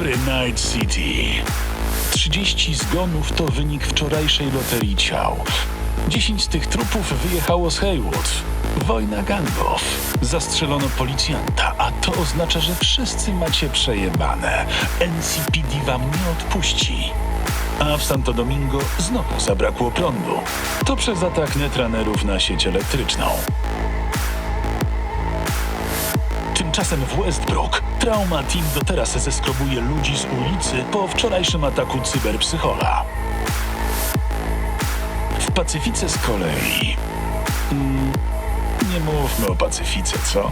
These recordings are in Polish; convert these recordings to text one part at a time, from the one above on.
Dobry, Night City. 30 zgonów to wynik wczorajszej loterii ciał. 10 z tych trupów wyjechało z Haywood. Wojna gangów. Zastrzelono policjanta, a to oznacza, że wszyscy macie przejebane. NCPD wam nie odpuści. A w Santo Domingo znowu zabrakło prądu. To przez atak netranerów na sieć elektryczną. Tymczasem w Westbrook Trauma Team do teraz zeskrobuje ludzi z ulicy po wczorajszym ataku cyberpsychola. W Pacyfice z kolei... Mm, nie mówmy o Pacyfice, co?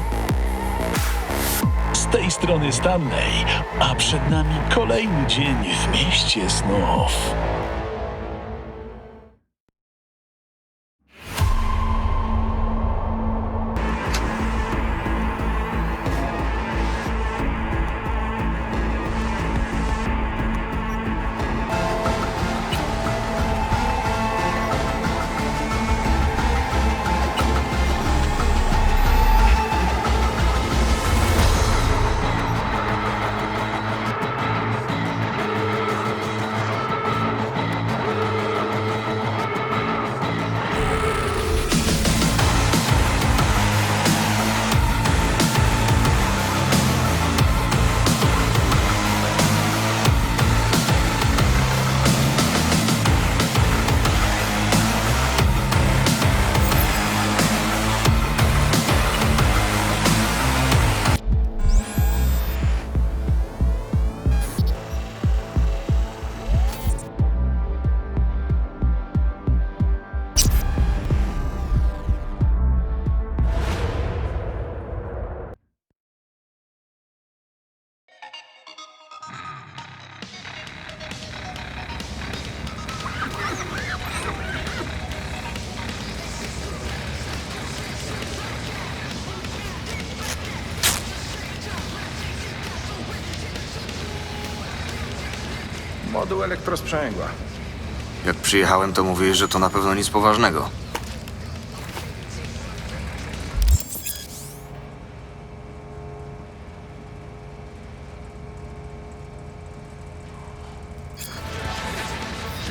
Z tej strony Stanley, a przed nami kolejny dzień w mieście snów. Moduł elektrosprzęgła. Jak przyjechałem, to mówiłeś, że to na pewno nic poważnego.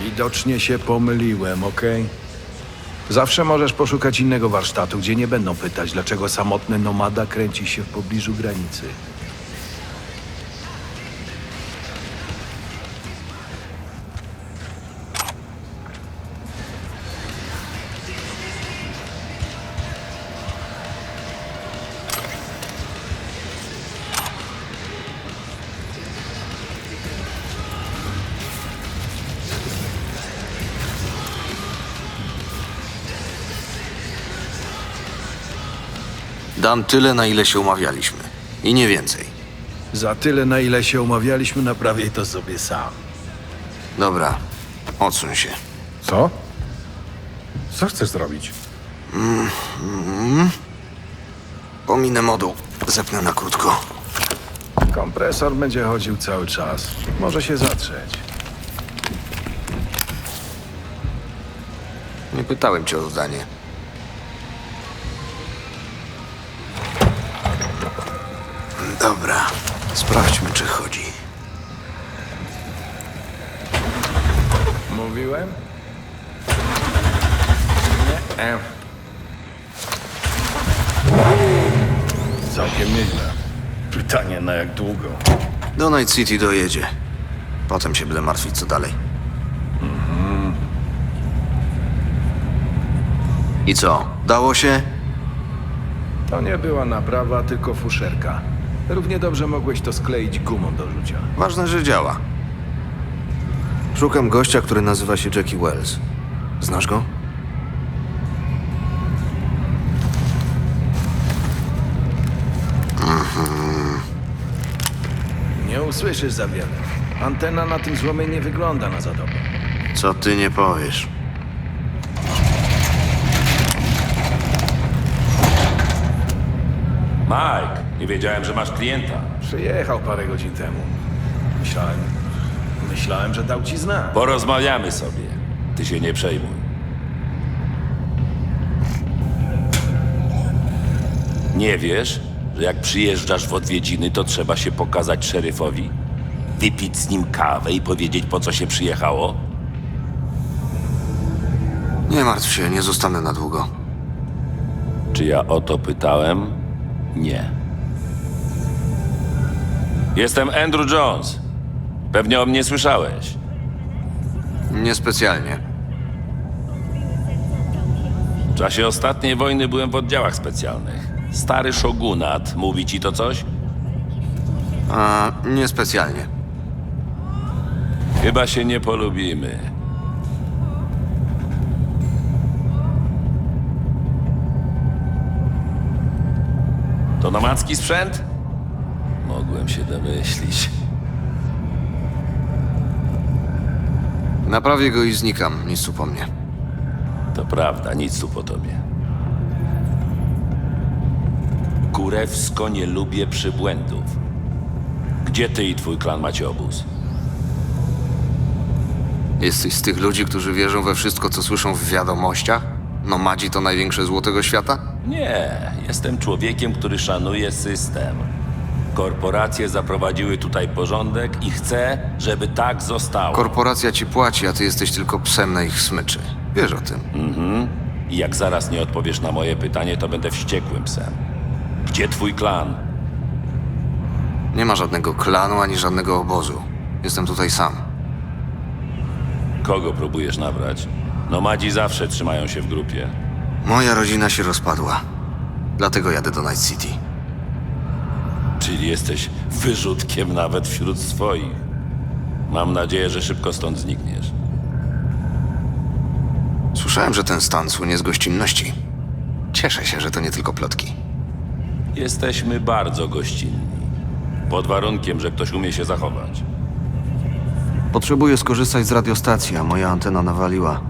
Widocznie się pomyliłem, okej? Zawsze możesz poszukać innego warsztatu, gdzie nie będą pytać, dlaczego samotny nomada kręci się w pobliżu granicy. Dam tyle, na ile się umawialiśmy. I nie więcej. Za tyle, na ile się umawialiśmy, naprawię to sobie sam. Dobra, odsuń się. Co? Co chcesz zrobić? Pominę moduł. Zepnę na krótko. Kompresor będzie chodził cały czas. Może się zatrzeć. Nie pytałem cię o zdanie. Długo? Do Night City dojedzie. Potem się będę martwić, co dalej. I co? Dało się? To nie była naprawa, tylko fuszerka. Równie dobrze mogłeś to skleić gumą do rzucia. Ważne, że działa. Szukam gościa, który nazywa się Jackie Wells. Znasz go? Nie usłyszysz za wiele. Antena na tym złomie nie wygląda na za dobrą. Co ty nie powiesz? Mike, nie wiedziałem, że masz klienta. Przyjechał parę godzin temu. Myślałem... Myślałem, że dał ci znak. Porozmawiamy sobie. Ty się nie przejmuj. Nie wiesz, że jak przyjeżdżasz w odwiedziny, to trzeba się pokazać szeryfowi? wypić z nim kawę i powiedzieć, po co się przyjechało? Nie martw się, nie zostanę na długo. Czy ja o to pytałem? Nie. Jestem Andrew Jones. Pewnie o mnie słyszałeś. Niespecjalnie. W czasie ostatniej wojny byłem w oddziałach specjalnych. Stary szogunat, mówi ci to coś? A, niespecjalnie. Chyba się nie polubimy. To nomadzki sprzęt? Mogłem się domyślić. Naprawię go i znikam, nic tu po mnie. To prawda, nic tu po tobie. Kurewsko nie lubię przybłędów. Gdzie ty i twój klan macie obóz? Jesteś z tych ludzi, którzy wierzą we wszystko, co słyszą w wiadomościach? Nomadzi to największe zło tego świata? Nie, jestem człowiekiem, który szanuje system. Korporacje zaprowadziły tutaj porządek i chcę, żeby tak zostało. Korporacja ci płaci, a ty jesteś tylko psem na ich smyczy. Wiesz o tym. I jak zaraz nie odpowiesz na moje pytanie, to będę wściekłym psem. Gdzie twój klan? Nie ma żadnego klanu ani żadnego obozu. Jestem tutaj sam. Kogo próbujesz nabrać? Nomadzi zawsze trzymają się w grupie. Moja rodzina się rozpadła. Dlatego jadę do Night City. Czyli jesteś wyrzutkiem nawet wśród swoich. Mam nadzieję, że szybko stąd znikniesz. Słyszałem, że ten stan słynie z gościnności. Cieszę się, że to nie tylko plotki. Jesteśmy bardzo gościnni. Pod warunkiem, że ktoś umie się zachować. Potrzebuję skorzystać z radiostacji, a moja antena nawaliła.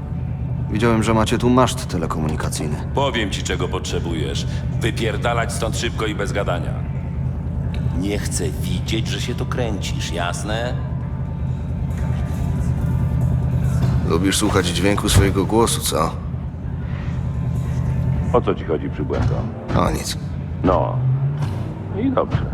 Widziałem, że macie tu maszt telekomunikacyjny. Powiem ci, czego potrzebujesz. Wypierdalać stąd szybko i bez gadania. Nie chcę widzieć, że się tu kręcisz, jasne? Lubisz słuchać dźwięku swojego głosu, co? O co ci chodzi przy błędom? O nic. No. I dobrze.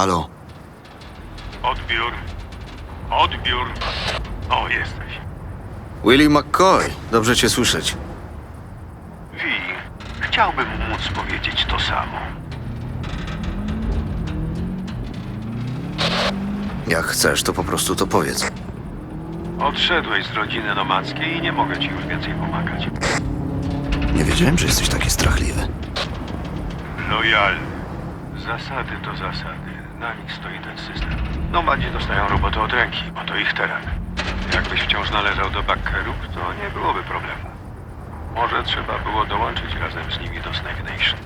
Halo? Odbiór. Odbiór. O, jesteś. Willie McCoy. Dobrze cię słyszeć. Wi, chciałbym móc powiedzieć to samo. Jak chcesz, to po prostu to powiedz. Odszedłeś z rodziny nomadzkiej i nie mogę ci już więcej pomagać. Nie wiedziałem, że jesteś taki strachliwy. Lojalny. Zasady to zasady. Na nich stoi ten system. Nomadzi dostają robotę od ręki, bo to ich teren. Jakbyś wciąż należał do bakkerów, to nie byłoby problemu. Może trzeba było dołączyć razem z nimi do Snake Nation.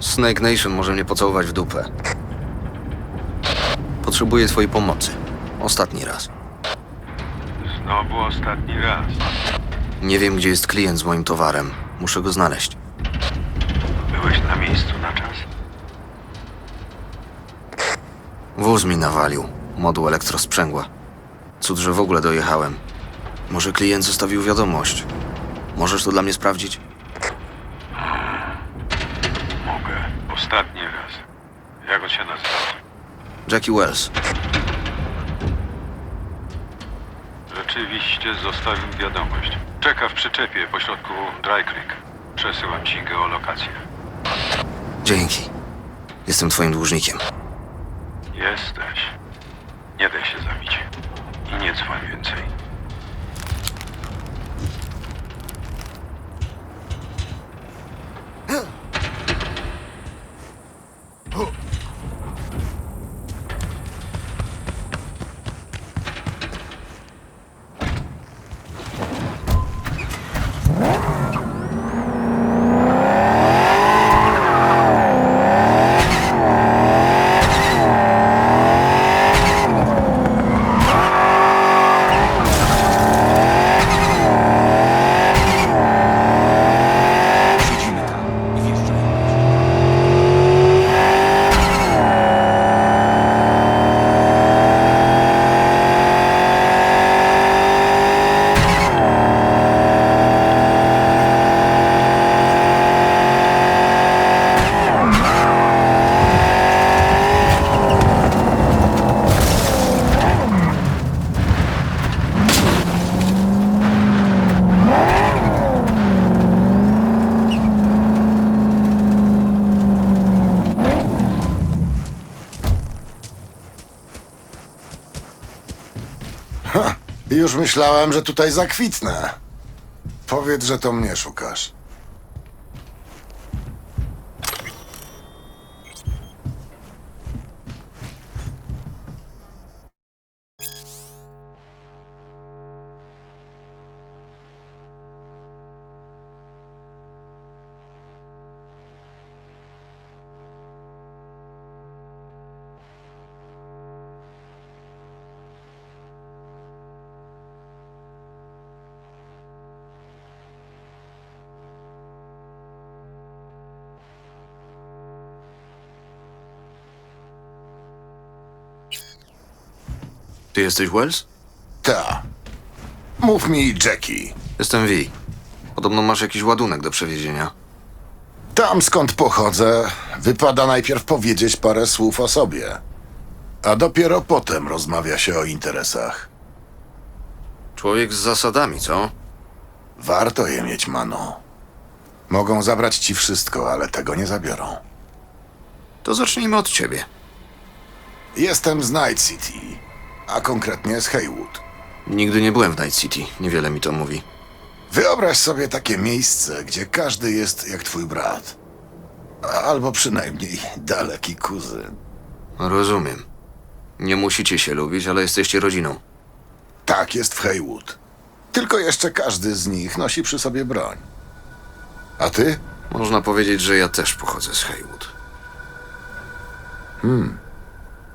Snake Nation może mnie pocałować w dupę. Potrzebuję twojej pomocy. Ostatni raz. Znowu ostatni raz. Nie wiem, gdzie jest klient z moim towarem. Muszę go znaleźć. Byłeś na miejscu na czas. Wóz mi nawalił. Moduł elektrosprzęgła. Cud, że w ogóle dojechałem. Może klient zostawił wiadomość. Możesz to dla mnie sprawdzić? Mogę. Ostatni raz. Jak on się nazywa? Jackie Wells. Rzeczywiście zostawił wiadomość. Czeka w przyczepie pośrodku Dry Creek. Przesyłam ci geolokację. Dzięki. Jestem twoim dłużnikiem. Jesteś. Nie daj się zabić. I nie dzwoń więcej. Siedzimy tam i wjeżdżają. Już myślałem, że tutaj zakwitnę. Powiedz, że to mnie szukasz. Ty jesteś Wells? Ta. Mów mi, Jackie. Jestem V. Podobno masz jakiś ładunek do przewiezienia. Tam skąd pochodzę, wypada najpierw powiedzieć parę słów o sobie. A dopiero potem rozmawia się o interesach. Człowiek z zasadami, co? Warto je mieć, mano. Mogą zabrać ci wszystko, ale tego nie zabiorą. To zacznijmy od ciebie. Jestem z Night City, a konkretnie z Haywood. Nigdy nie byłem w Night City. Niewiele mi to mówi. Wyobraź sobie takie miejsce, gdzie każdy jest jak twój brat. Albo przynajmniej daleki kuzyn. Rozumiem. Nie musicie się lubić, ale jesteście rodziną. Tak jest w Haywood. Tylko jeszcze każdy z nich nosi przy sobie broń. A ty? Można powiedzieć, że ja też pochodzę z Haywood.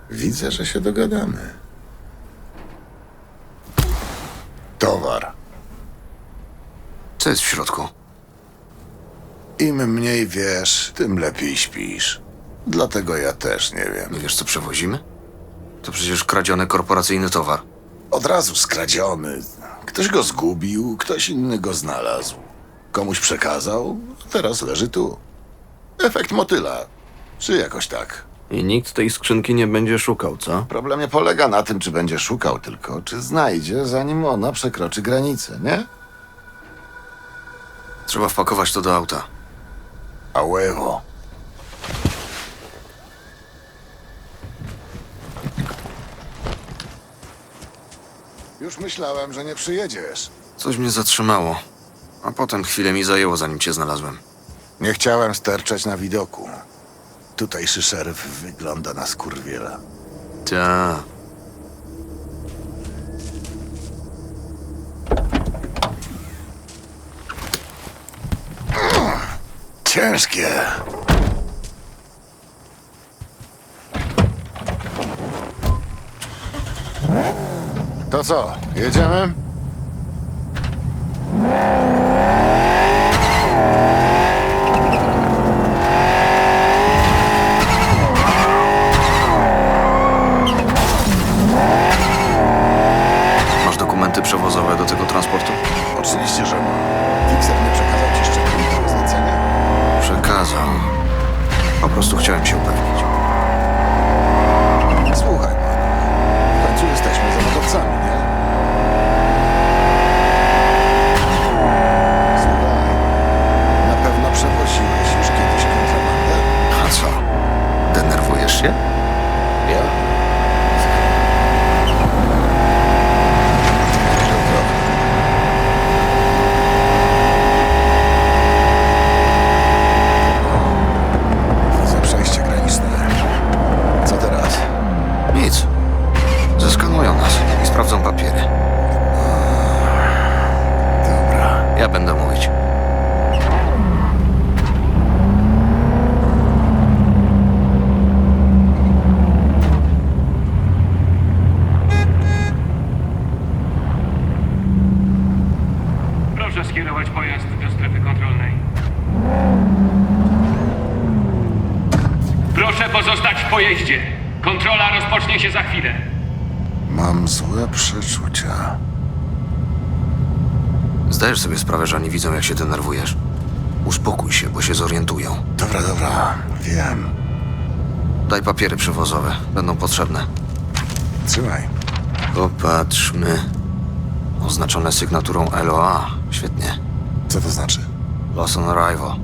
Widzę, że się dogadamy. Towar. Co jest w środku? Im mniej wiesz, tym lepiej śpisz. Dlatego ja też nie wiem. Nie wiesz, co przewozimy? To przecież kradziony korporacyjny towar. Od razu skradziony. Ktoś go zgubił, ktoś inny go znalazł. Komuś przekazał, teraz leży tu. Efekt motyla. Czy jakoś tak. I nikt tej skrzynki nie będzie szukał, co? Problem nie polega na tym, czy będzie szukał tylko, czy znajdzie, zanim ona przekroczy granicę, nie? Trzeba wpakować to do auta. A huevo. Już myślałem, że nie przyjedziesz. Coś mnie zatrzymało. A potem chwilę mi zajęło, zanim cię znalazłem. Nie chciałem sterczeć na widoku. Tutejszy szeryf wygląda na skurwiela. Ta. Ciężkie. To co, jedziemy? Oczywiście, że ma. Nie przekazał ci szczegółowego zlecenia? Przekazał. Po prostu chciałem się upewnić. Słuchaj, Marek, w końcu jesteśmy zawodowcami, nie? Sprawę, że oni widzą, jak się denerwujesz? Uspokój się, bo się zorientują. Dobra, dobra, wiem. Daj papiery przewozowe. Będą potrzebne. Trzymaj. Popatrzmy. Oznaczone sygnaturą LOA. Świetnie. Co to znaczy? Loss on arrival.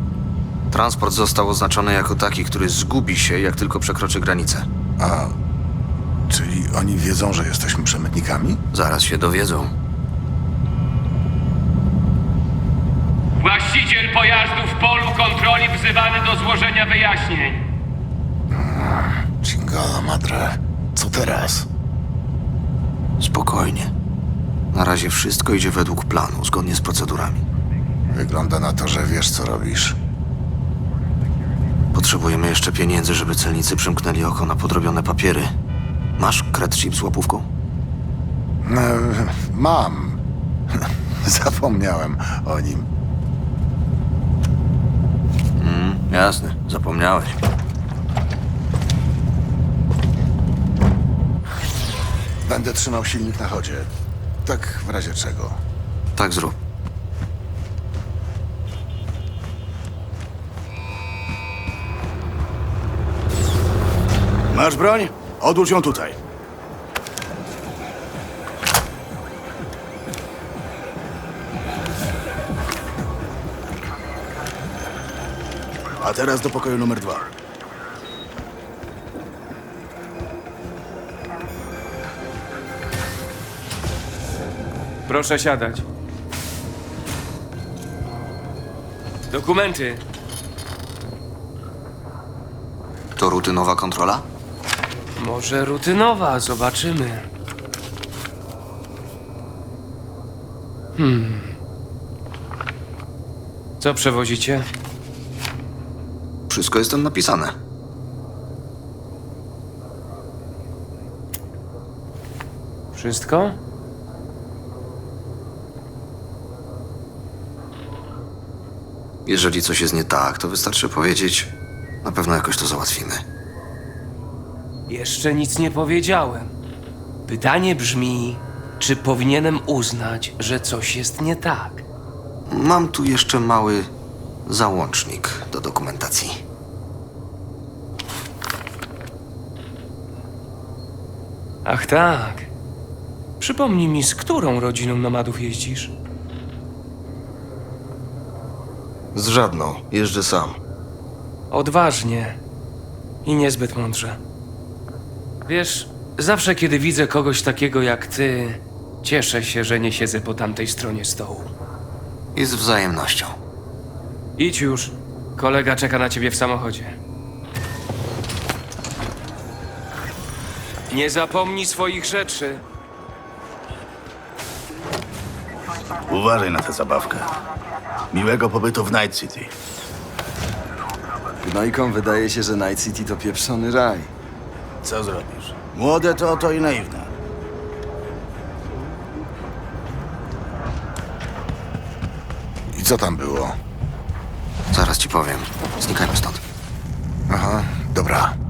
Transport został oznaczony jako taki, który zgubi się, jak tylko przekroczy granicę. A, czyli oni wiedzą, że jesteśmy przemytnikami? Zaraz się dowiedzą. Właściciel pojazdu w polu kontroli wzywany do złożenia wyjaśnień. Chingala madre. Co teraz? Spokojnie. Na razie wszystko idzie według planu, zgodnie z procedurami. Wygląda na to, że wiesz, co robisz. Potrzebujemy jeszcze pieniędzy, żeby celnicy przymknęli oko na podrobione papiery. Masz kred chip z łapówką? E, mam. Zapomniałem o nim. Jasne, zapomniałeś. Będę trzymał silnik na chodzie. Tak w razie czego. Tak zrób. Masz broń? Odłóż ją tutaj. Teraz do pokoju numer dwa. Proszę siadać. Dokumenty. To rutynowa kontrola? Może rutynowa, zobaczymy. Hmm. Co przewozicie? Wszystko jest tam napisane. Wszystko? Jeżeli coś jest nie tak, to wystarczy powiedzieć. Na pewno jakoś to załatwimy. Jeszcze nic nie powiedziałem. Pytanie brzmi, czy powinienem uznać, że coś jest nie tak? Mam tu jeszcze mały załącznik do dokumentacji. Ach tak. Przypomnij mi, z którą rodziną nomadów jeździsz? Z żadną. Jeżdżę sam. Odważnie i niezbyt mądrze. Wiesz, zawsze kiedy widzę kogoś takiego jak ty, cieszę się, że nie siedzę po tamtej stronie stołu. I z wzajemnością. Idź już. Kolega czeka na ciebie w samochodzie. Nie zapomnij swoich rzeczy. Uważaj na tę zabawkę. Miłego pobytu w Night City. Gnojkom wydaje się, że Night City to pieprzony raj. Co zrobisz? Młode to oto i naiwne. I co tam było? Zaraz ci powiem. Znikajmy stąd. Aha, dobra.